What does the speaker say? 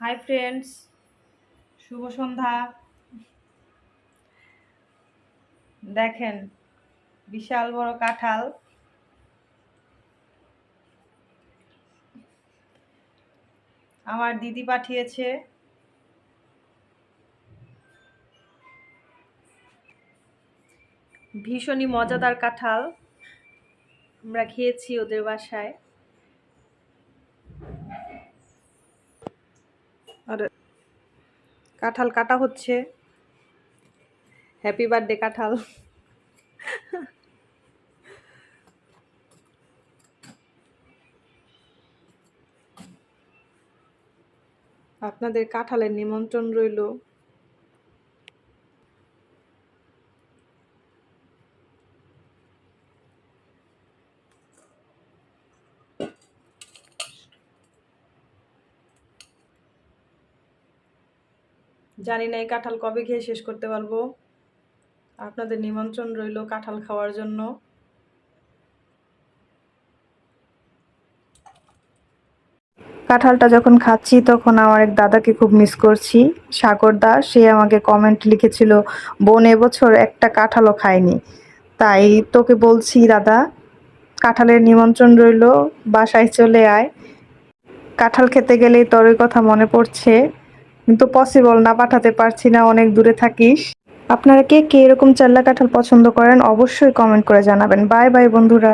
Hi friends শুভ সন্ধ্যা। দেখেন, বিশাল বড় কাঁঠাল। আমার দিদি পাঠিয়েছে। ভীষণই মজাদার কাঁঠাল। আমরা খেয়েছি ওদের বাসায়। আর কাঁঠাল কাটা হচ্ছে। হ্যাপি বার্থডে কাঁঠাল। আপনাদের কাঁঠালের নিমন্ত্রণ রইল। জানি না এই কাঁঠাল কবে খেয়ে শেষ করতে পারব। আপনাদের নিমন্ত্রণ রইল কাঁঠাল খাওয়ার জন্য। কাঁঠালটা যখন খাচ্ছি তখন আমার এক দাদাকে খুব মিস করছি। সাগর দা, সে আমাকে কমেন্ট লিখেছিল, বোন, এবছর একটা কাঁঠালও খায়নি। তাই তোকে বলছি দাদা, কাঁঠালের নিমন্ত্রণ রইল, বাসায় চলে আয়। কাঁঠাল খেতে গেলেই তোর কথা মনে পড়ছে। কিন্তু পসিবল না, পাঠাতে পারছি না, অনেক দূরে থাকিস। আপনারা কে কে এরকম চাল্লা কাঁঠাল পছন্দ করেন, অবশ্যই কমেন্ট করে জানাবেন। বাই বাই বন্ধুরা।